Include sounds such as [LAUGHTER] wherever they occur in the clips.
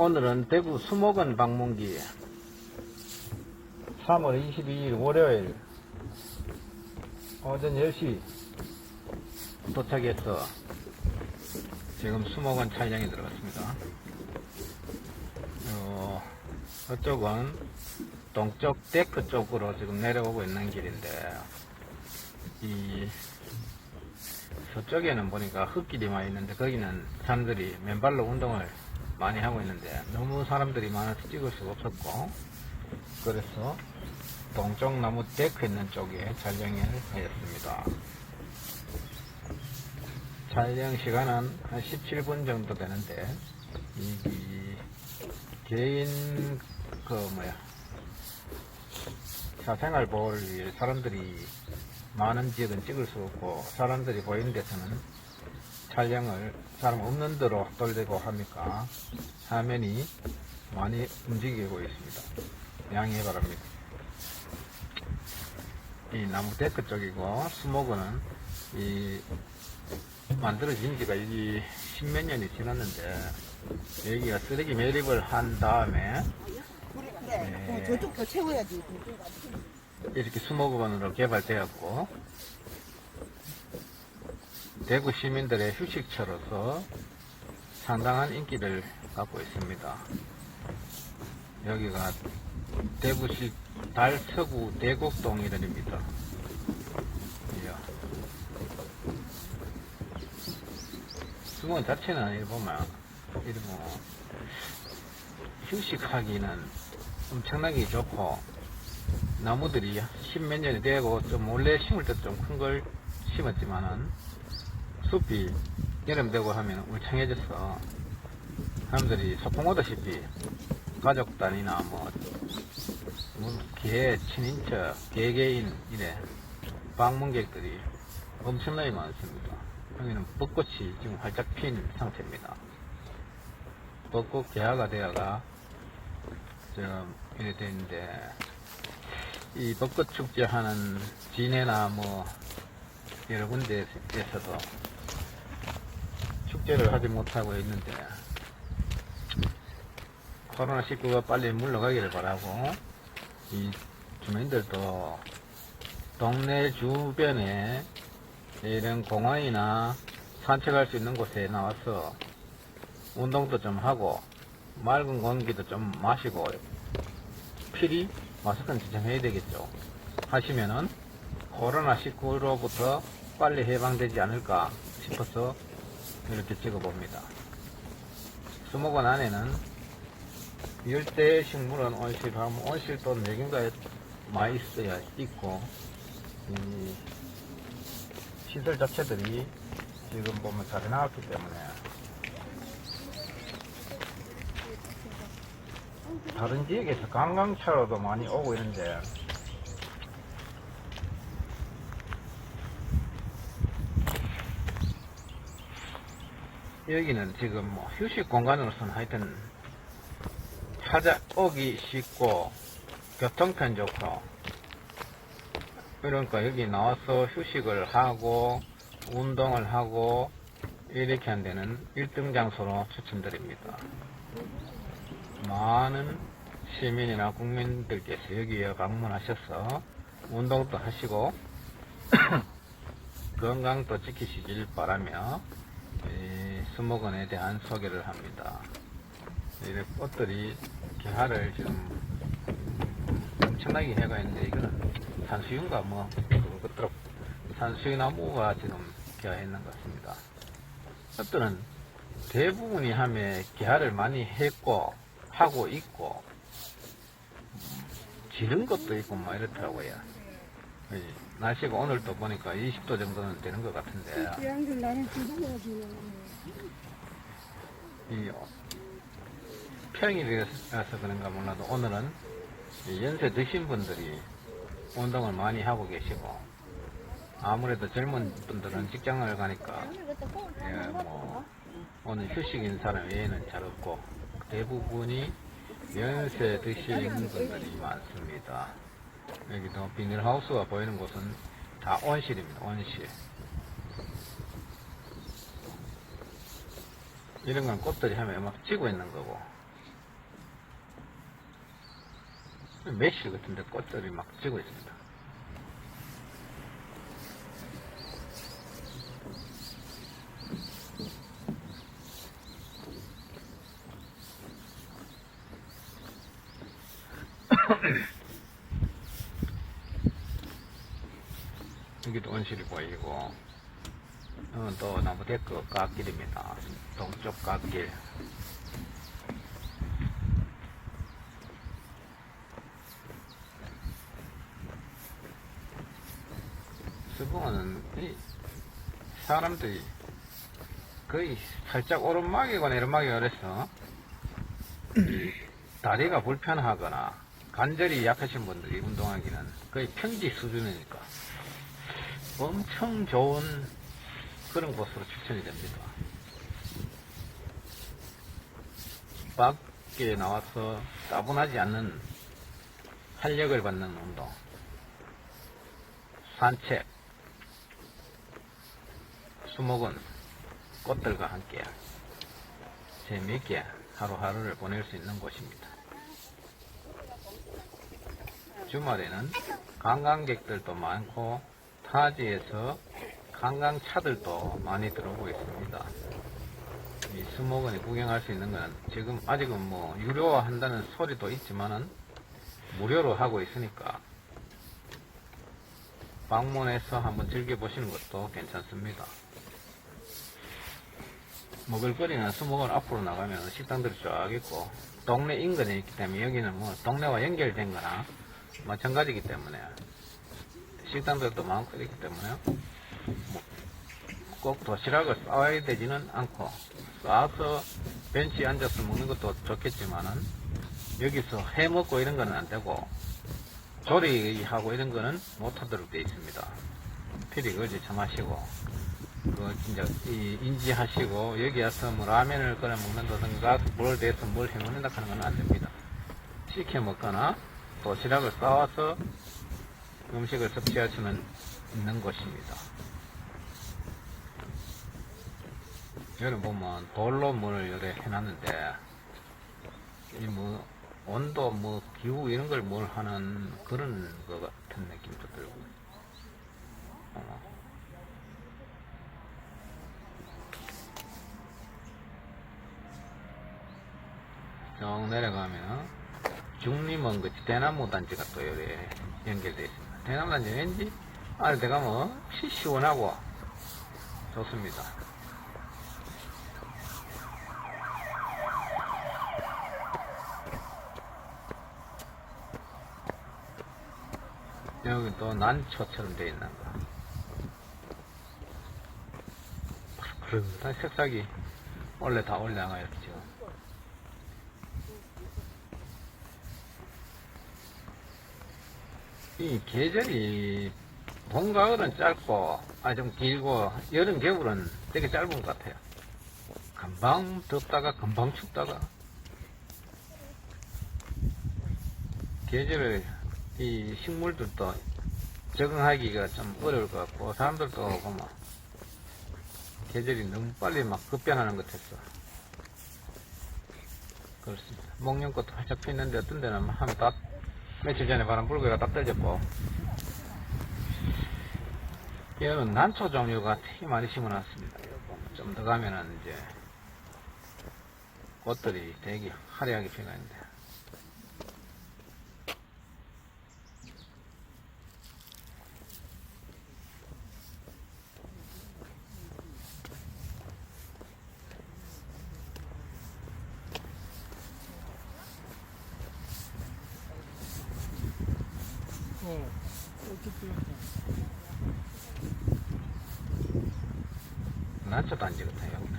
오늘은 대구 수목원 방문기 3월 22일 월요일 오전 10시 도착해서 지금 수목원 촬영에 들어갔습니다. 어, 저쪽은 동쪽 데크 쪽으로 지금 내려오고 있는 길인데 이 저쪽에는 보니까 흙길이 많이 있는데 거기는 사람들이 맨발로 운동을 많이 하고 있는데 너무 사람들이 많아서 찍을 수가 없었고 그래서 동쪽 나무 데크 있는 쪽에 촬영을 하였습니다. 촬영 시간은 한 17분 정도 되는데 이, 이 개인 그 뭐야 사생활 보호를 위해 사람들이 많은 지역은 찍을 수 없고 사람들이 보이는 데서는 촬영을 사람 없는 데로 돌리고 하니까 화면이 많이 움직이고 있습니다. 양해 바랍니다. 이 나무 데크 쪽이고 수목원은 이 만들어진 지가 이 십몇 년이 지났는데 여기가 쓰레기 매립을 한 다음에 네. 어, 저쪽 더 채워야지 이렇게 수목원으로 개발되었고 대구 시민들의 휴식처로서 상당한 인기를 갖고 있습니다. 여기가 대구시 달서구 대곡동이름입니다. 이야. 수목원 자체는 이 보면 이리 뭐 휴식하기는 엄청나게 좋고 나무들이 십몇 년이 되고 좀 원래 심을 때 좀 큰 걸 심었지만은 숲이 여름 되고 하면 울창해져서 사람들이 소풍 오다시피 가족 단위나 뭐, 뭐 개, 친인척, 개개인 이래 방문객들이 엄청나게 많습니다. 여기는 벚꽃이 지금 활짝 핀 상태입니다. 벚꽃 개화가 되어가 좀 이래 돼 있는데 이 벚꽃 축제 하는 진해나 뭐 여러 군데에서도 축제를 하지 못하고 있는데 코로나19가 빨리 물러가기를 바라고 이 주민들도 동네 주변에 이런 공원이나 산책할 수 있는 곳에 나와서 운동도 좀 하고 맑은 공기도 좀 마시고 필히 마스크는 진짜 해야 되겠죠. 하시면은 코로나19로부터 빨리 해방되지 않을까 싶어서 이렇게 찍어봅니다. 수목원 안에는 열대 식물은 온실 하면 온실도 4개인가 많이 있어야 있고 이 시설 자체들이 지금 보면 잘 해나왔기 때문에 다른 지역에서 관광차로도 많이 오고 있는데 여기는 지금 뭐 휴식 공간으로서는 하여튼 찾아오기 쉽고 교통편 좋고 그러니까 여기 나와서 휴식을 하고 운동을 하고 이렇게 한 데는 1등 장소로 추천드립니다. 많은 시민이나 국민들께서 여기에 방문하셔서 운동도 하시고 [COUGHS] 건강도 지키시길 바라며 이 수목원에 대한 소개를 합니다. 이 꽃들이 개화를 지금 엄청나게 해가 있는데 이거는 산수유인가 뭐 그것들은 산수유 나무가 지금 개화했는 것 같습니다. 꽃들은 대부분이 함에 개화를 많이 했고 하고 있고 지른 것도 있고 뭐 이렇더라고요. 이 날씨가 오늘도 보니까 20도 정도는 되는 것 같은데 양들 나는 죽어가지고 이 평일이라서 그런가 몰라도 오늘은 이 연세 드신 분들이 운동을 많이 하고 계시고 아무래도 젊은 분들은 직장을 가니까 예, 뭐 오늘 휴식인 사람 외에는 잘 없고 대부분이 연세 드신 분들이 많습니다. 여기도 비닐하우스가 보이는 곳은 다 온실입니다. 온실. 이런 건 꽃들이 하면 막 찌고 있는 거고 매실 같은데 꽃들이 막 찌고 있습니다. [COUGHS] 여기도 온실이 보이고 이건 또 나무 데크 갓길입니다. 동쪽 갓길. 수봉은 이 사람들이 거의 살짝 오르막이거나 내리막이 그래서 이 다리가 불편하거나 관절이 약하신 분들이 운동하기는 거의 평지 수준이니까 엄청 좋은 그런 곳으로 추천이 됩니다. 밖에 나와서 따분하지 않는 활력을 받는 운동, 산책, 수목은 꽃들과 함께 재미있게 하루하루를 보낼 수 있는 곳입니다. 주말에는 관광객들도 많고 타지에서 관광차들도 많이 들어오고 있습니다. 이 수목원에 구경할 수 있는 건 지금 아직은 뭐 유료화 한다는 소리도 있지만은 무료로 하고 있으니까 방문해서 한번 즐겨보시는 것도 괜찮습니다. 먹을거리는 수목원 앞으로 나가면 식당들이 쫙 있고 동네 인근에 있기 때문에 여기는 뭐 동네와 연결된 거나 마찬가지이기 때문에 식당들도 많고 있기 때문에 뭐 꼭 도시락을 싸와야 되지는 않고 싸서 벤치에 앉아서 먹는 것도 좋겠지만은 여기서 해 먹고 이런 거는 안 되고 조리하고 이런 거는 못하도록 되어 있습니다. 필히 그지 참 하시고 그 진짜 이 인지하시고 여기 와서 뭐 라면을 끓여 먹는다든가 뭘 대서 뭘 해 먹는다 하는 건 안 됩니다. 시켜 먹거나 도시락을 싸와서 음식을 섭취할 수는 있는 곳입니다. 여기 보면 돌로 문을 요래 해놨는데 이뭐 온도 뭐 기후 이런 걸 뭘 하는 그런 것 같은 느낌도 들고 어. 쭉 내려가면 중림원 그 대나무 단지가 또 여기 연결되어 있습니다. 대나무 단지 왠지 아래 들어가면 시 시원하고 좋습니다. 여기 또 난초처럼 되어 있는 거. 그런 색상이 원래 다 올라가요, 지금. 이 계절이 봄, 가을은 짧고, 아, 좀 길고, 여름, 겨울은 되게 짧은 것 같아요. 금방 덥다가, 금방 춥다가. 계절을, 이 식물들도 적응하기가 좀 어려울 것 같고, 사람들도 보면, 계절이 너무 빨리 막 급변하는 것 같았어. 그렇습니다. 목련꽃도 활짝 피는데 어떤 데는 한 딱, 며칠 전에 바람 불고 딱 떨어졌고, 얘는 난초 종류가 되게 많이 심어놨습니다. 좀 더 가면은 이제 꽃들이 되게 화려하게 피가 있는데. 어, 어떻게 난초 단지 같아요. 여기는.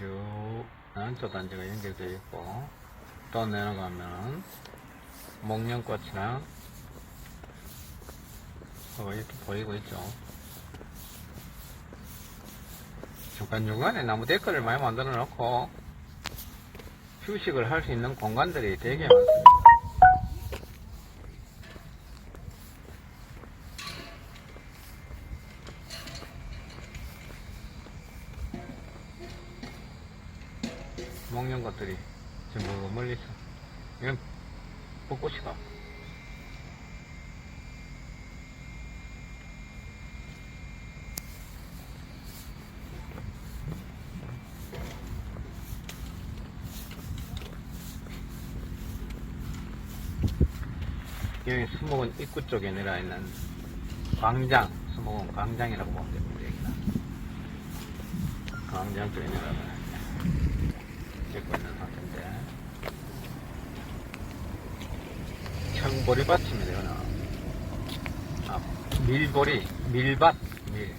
쭉 난초 단지가 연결되어 있고 또 내려가면 목련꽃이랑 어, 이렇게 보이고 있죠. 중간중간에 나무 데크를 많이 만들어 놓고 휴식을 할 수 있는 공간들이 되게 많습니다. 먹는 것들이 전부 멀리서 이건 벚꽃이다. 여기 수목원 입구 쪽에 내려 있는 광장, 수목원 광장이라고 보면 됩니다. 광장 쪽에 내려가 있는 상태인데. 청보리밭입니다. 이거는. 아, 밀보리, 밀밭, 밀,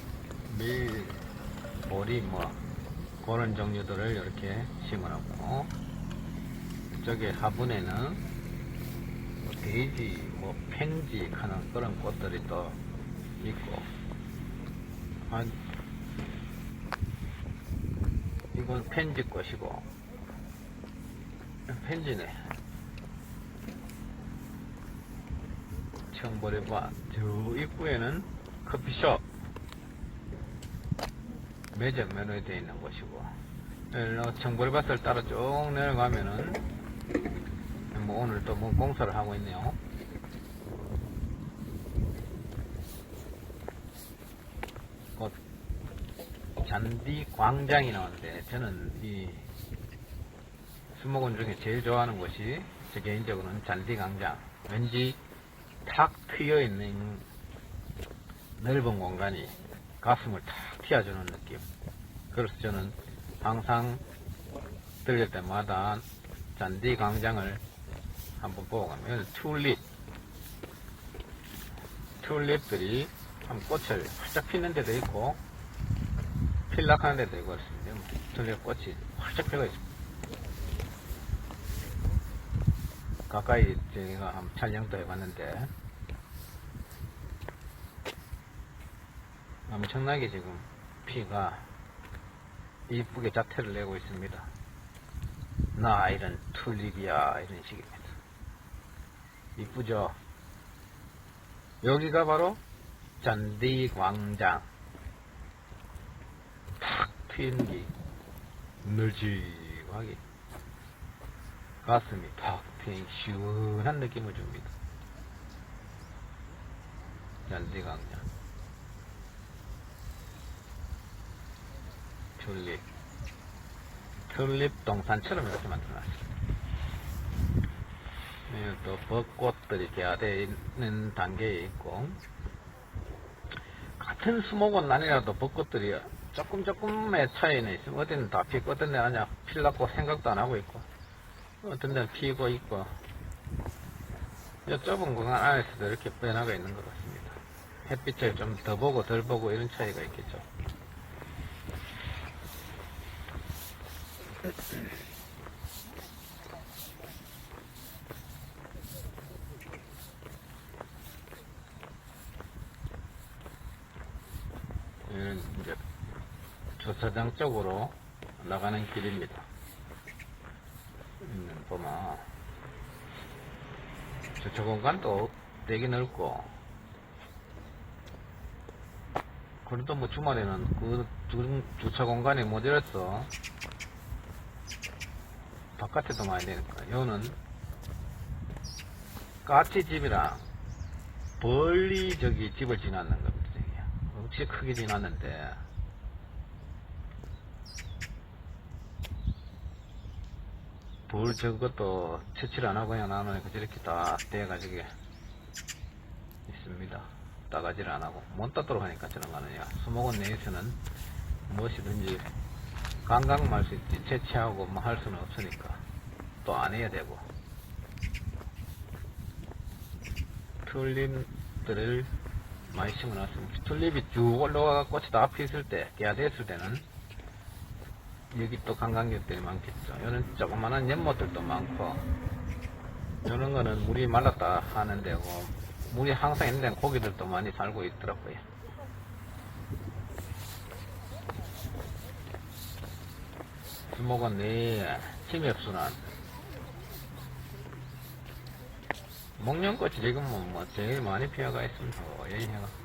밀보리 뭐. 그런 종류들을 이렇게 심어놓고. 저기 화분에는 뭐 데이지, 뭐 펜지 하는 그런 꽃들이 또 있고. 아, 이건 펜지 꽃이고 펜지네. 청보리밭 저 입구에는 커피숍. 매점 면허에 되어 있는 곳이고. 어, 청보리밭을 따라 쭉 내려가면은 뭐 오늘 또 뭐 공사를 하고 있네요. 곧 잔디 광장이 나오는데 저는 이 수목원 중에 제일 좋아하는 곳이 제 개인적으로는 잔디 광장. 왠지 탁 트여 있는 넓은 공간이 가슴을 탁 튀어주는 느낌. 그래서 저는 항상 들릴 때마다 잔디 광장을 한번 보고 가면 튤립 튤립들이 한 꽃을 활짝 피는 데도 있고 필락하는 데도 있고 그렇습니다. 뭐 튤립 꽃이 활짝 펴가 있습니다. 가까이 제가 한번 촬영도 해봤는데 엄청나게 지금 피가 이쁘게 자태를 내고 있습니다. 나 이런 튤립이야 이런 식입니다. 이쁘죠? 여기가 바로 잔디광장 탁 트인 게 널찍하게 가슴이 탁 트인 시원한 느낌을 줍니다. 잔디광장 튤립 튤립 동산처럼 이렇게 만들어놨습니다. 네, 또 벚꽃들이 개화되어 있는 단계에 있고 같은 수목원 아니라도 벚꽃들이 조금 조금의 차이는 있으면 어디는 다 피고 데는 그냥 필났고 생각도 안 하고 있고 어떤 데는 피고 있고 이 좁은 공간 안에서도 이렇게 변화가 있는 것 같습니다. 햇빛을 좀 더 보고 덜 보고 이런 차이가 있겠죠. 여기는 이제 주차장 쪽으로 나가는 길입니다. 음, 보면. 주차 공간도 되게 넓고. 그래도 뭐 주말에는 그 주, 주차 공간이 모자라서 바깥에도 많이 되니까 여기는 까치집이랑 벌리 저기 집을 지났는 겁니다. 엄청 크게 지났는데 벌 저것도 채취를 안 하고 그냥 나누니까 저렇게 다 떼가지고 있습니다. 따가지를 안 하고 못 따도록 하니까 저런 거 하느냐. 수목원 내에서는 무엇이든지 관광 말수 있지 채취하고 뭐 할 수는 없으니까 또 안 해야 되고 튤립들을 많이 심어놨습니다. 튤립이 쭉 올라가 꽃이 다 피었을 때, 개화됐을 때는 여기 또 관광객들이 많겠죠. 여는 조그마한 연못들도 많고 이런 거는 물이 말랐다 하는 데고 물이 항상 있는 데는 고기들도 많이 살고 있더라고요. 주목은 내 침엽순환 목련꽃이 지금 뭐, 뭐 제일 많이 피어가 있습니다. 어, 여기 해가.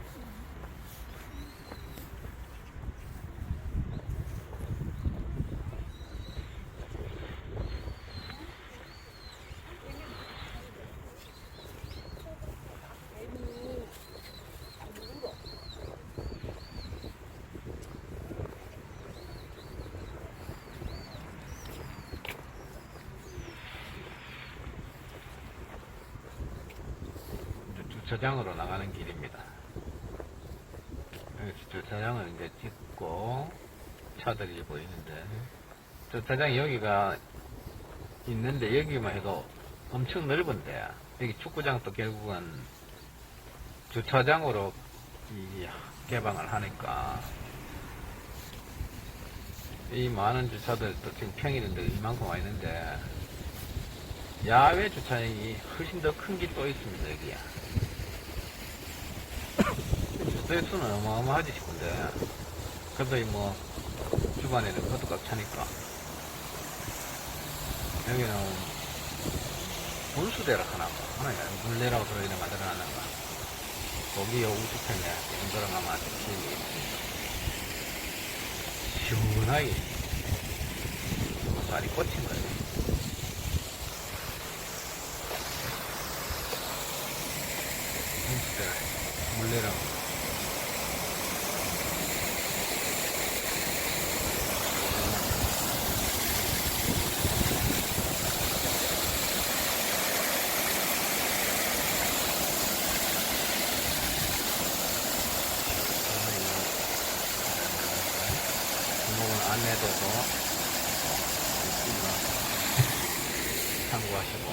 주차장으로 나가는 길입니다. 주차장을 이제 찍고 차들이 보이는데 주차장이 여기가 있는데 여기만 해도 엄청 넓은데 여기 축구장도 결국은 주차장으로 이 개방을 하니까 이 많은 주차들도 지금 평일인데 이만큼 와 있는데 야외 주차장이 훨씬 더 큰 게 또 있습니다 여기야 주차의 수는 어마어마하지 싶은데. 그래도 이뭐 주반에는 그것도 꽉 차니까. 여기는 분수대라 하나 하나 물내라고 들어있는 만들어 놨는가 거기 요 우측편에 지금 들어가면 아주 시원하게 쌀이 꽂힌 거예요 분수대 물내라고 안내도서 참고하시고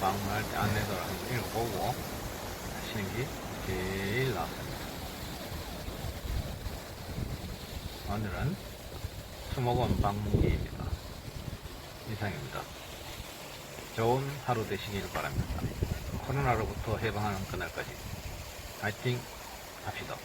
방문할 때 안내도를 한번 읽어보고 하시는 게 제일 낫습니다. 오늘은 수목원 방문기입니다. 이상입니다. 좋은 하루 되시길 바랍니다. 코로나로부터 해방하는 그날까지 파이팅 합시다.